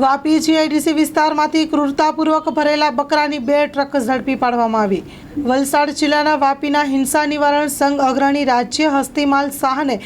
Vapi GIDC વિસ્તારમાંથી ક્રૂરતાપૂર્વક ભરેલા બકરાની બે ટ્રક ઝડપી પાડવામાં આવી. વલસાડ જિલ્લાના વાપીના હિંસા નિવારણ સંઘ અગ્રણી રાજ્ય હસ્તીમાલ શાહને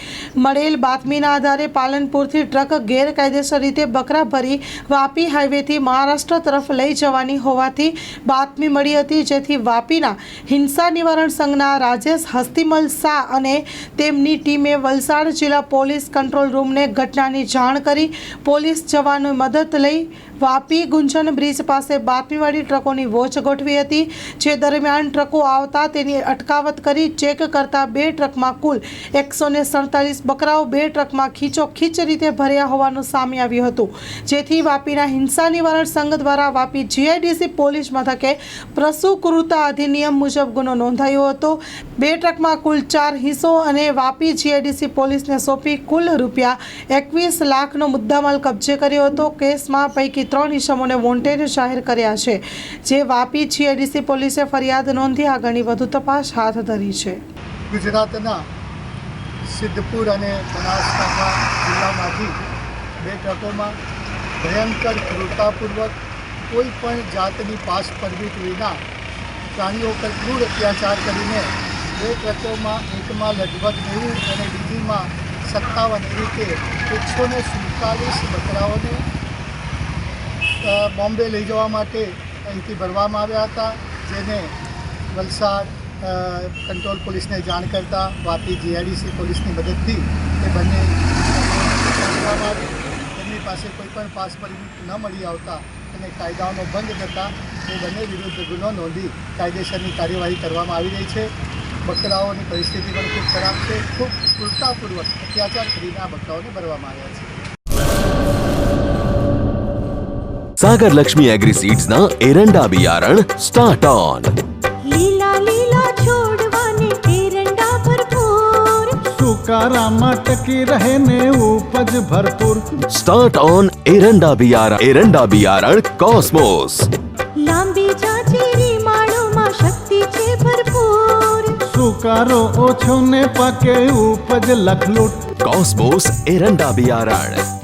મળેલ બાતમીના આધારે પાલનપુરથી ટ્રક ગેરકાયદેસર રીતે બકરા ભરી વાપી હાઈવેથી મહારાષ્ટ્ર તરફ લઈ જવાની હોવાથી બાતમી મળી હતી, જેથી વાપીના હિંસા નિવારણ સંઘના રાજેશ હસ્તીમલ શાહ અને તેમની ટીમે વલસાડ જિલ્લા પોલીસ કંટ્રોલ રૂમને ઘટનાની જાણ કરી પોલીસ જવાનો મદદ લઈ વાપી ગુંજન બ્રિજ પાસે બાતમીવાળી ટ્રકોની વોચ ગોઠવી હતી, જે દરમિયાન ટ્રકો આવતા તેની અટકાવત કરી ચેક કરતા બે ટ્રકમાં કુલ એકસો ને સડતાલીસ બકરાઓ બે ટ્રકમાં ખીચોખીચ રીતે ભર્યા હોવાનું સામે આવ્યું હતું. જેથી વાપીના હિંસા નિવારણ સંઘ દ્વારા વાપી જીઆઈડીસી પોલીસ મથકે પ્રસુકૃતા અધિનિયમ મુજબ ગુનો નોંધાયો હતો. બે ટ્રકમાં કુલ ચાર હિસ્સો અને વાપી જીઆઈડીસી પોલીસને સોંપી કુલ રૂપિયા એકવીસ લાખનો મુદ્દામાલ કબજે કર્યો હતો. કેસમાં પૈકી ત્રણ ઇસમોને વોન્ટેડ જાહેર કર્યા છે. જે વાપી જીઆઈડીસી પોલીસે ફરિયાદ નોંધી આગળની વધુ તપાસ હાથ ધરી છે. ગુજરાતના સિદ્ધપુર અને બનાસકાંઠા જિલ્લામાંથી બે ટ્રકોમાં ભયંકર ક્રૂરતાપૂર્વક કોઈ પણ જાતની પાસ પરમિટ વિના પ્રાણીઓ પર ક્રૂર અત્યાચાર કરીને બે ટ્રકોમાં એકમાં લગભગ નેવું અને બીજીમાં સત્તાવન રીતે એકસો ને સુડતાલીસ બકરાઓને બોમ્બે લઈ જવા માટે અહીંથી ભરવામાં આવ્યા હતા, જેને વલસાડ કંટ્રોલ પોલીસને જાણ કરતાં વાપી જીઆઈડીસી પોલીસની મદદથી એ બંને એમની પાસે કોઈપણ પાસ પરમિટ ન મળી આવતા અને કાયદાઓનો ભંગ થતાં એ બંને વિરુદ્ધ ગુનો નોંધી કાયદેસરની કાર્યવાહી કરવામાં આવી રહી છે. બકરાઓની પરિસ્થિતિ પણ ખૂબ ખરાબ છે. ખૂબ પૂરતાપૂર્વક અત્યાચાર કરીને આ બકરાઓને ભરવામાં આવ્યા છે. સાગર લક્ષ્મી એગ્રી સીડ્સના એરંડા બિયારણ સ્ટાર્ટ ઓન. पुकारा मटकी रहने उपज भरपूर। स्टार्ट ऑन एरंडा बियारा एरंडा बियारण कॉस्मोस लांबीच्या चेरी शक्ति शक्तीचे भरपूर। सुकारो ओछोने पके उपज लखलूट। कॉस्मोस एरंडा बियारण